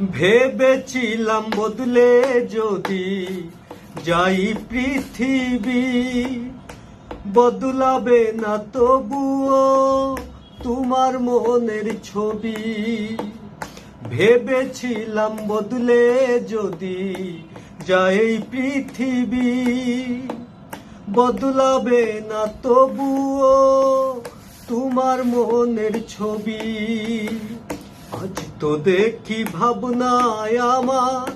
ভেবেছিলাম বদলে যদি যাই পৃথিবী, বদলাবে না তবুও তোমার মনের ছবি। ভেবেছিলাম বদলে যদি যাই পৃথিবী, বদলাবে না তবুও তোমার মনের ছবি। আজ তো দেখি ভাবনায় আমার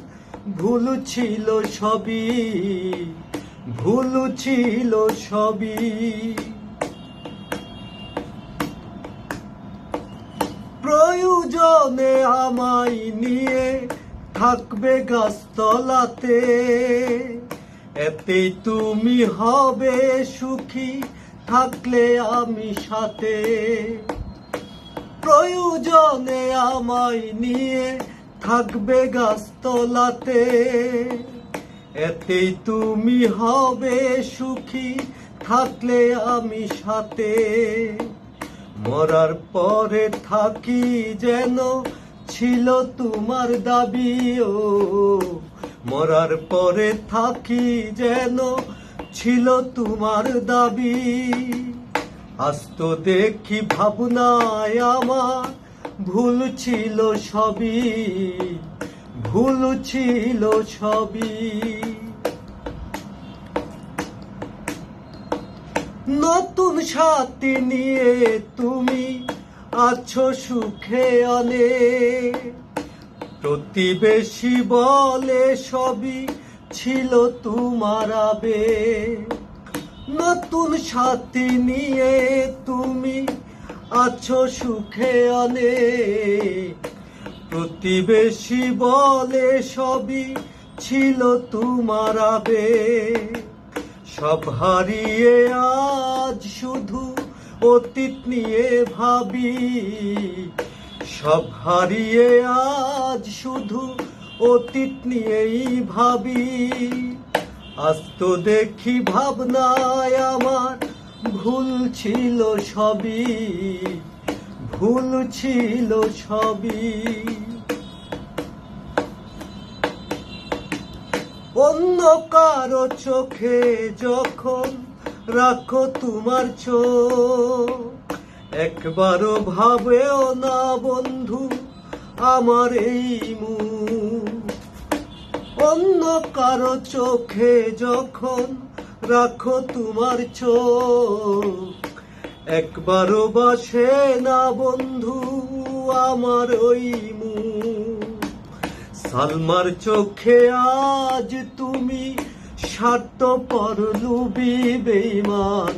ভুল ছিল সবই, ভুল ছিল সবই। প্রয়োজনে আমায় নিয়ে থাকবে গাছতলাতে, এতেই তুমি হবে সুখী থাকলে আমি সাথে। প্রয়োজনে আমায় নিয়ে থাকবে গাছতলাতে। এতেই তুমি হবে সুখী, থাকলে আমি সাথে। মরার পরে থাকি যেন ছিল তোমার দাবি ও মরার পরে থাকি যেন ছিল তোমার দাবি। আজ তো দেখি ভাবনায় আমার ভুল ছিল সবই, ভুল ছিল সবই। নতুন সাথী নিয়ে তুমি আছো সুখে অনেক প্রতিবেশী বলে সবই ছিল তোমার আবেগ নতুন সাথী নিয়ে তুমি আছো সুখে অনেক প্রতিবেশী বলে সবই ছিল তোমার আবেগ। সব হারিয়ে আজ শুধু অতীত নিয়ে ভাবি। সব হারিয়ে আজ শুধু অতীত নিয়েই ভাবি। আজ তো দেখি ভাবনায় আমার ভুল ছিল সবই, ভুল ছিল সবই। অন্য কারও চোখে যখন রাখো তোমার চোখ, একবারও ভাবেও না বন্ধু আমার এই মুখ। অন্য কারও চোখে যখন রাখো তোমার চোখ, একবারও বাসে না বন্ধু আমার ওই সালমার চোখে আজ তুমি স্বার্থ পর লুবি বেইমান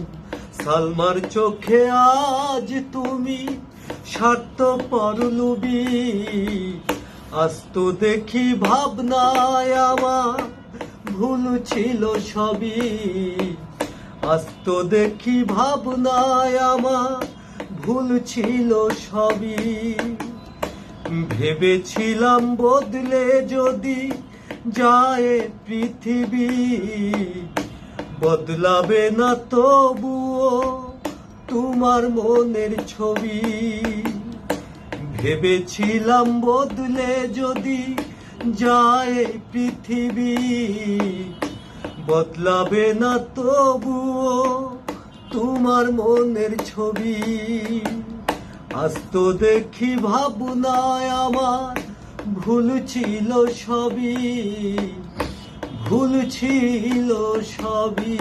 সালমার চোখে আজ তুমি স্বার্থ পর লুবি আজ তো দেখি ভাবনায় আমার ভুল ছিল সবই। আজ তো দেখি ভাবনায় আমার ভুল ছিল সবই। ভেবেছিলাম বদলে যদি যায় পৃথিবী, বদলাবে না তবুও তোমার মনের ছবি। ভেবেছিলাম বদলে যদি যায় পৃথিবী, বদলাবে না তবুও তোমার মনের ছবি। আজ তো দেখি ভাবনায় আমার ভুল ছিল সবই, ভুল ছিল সবই।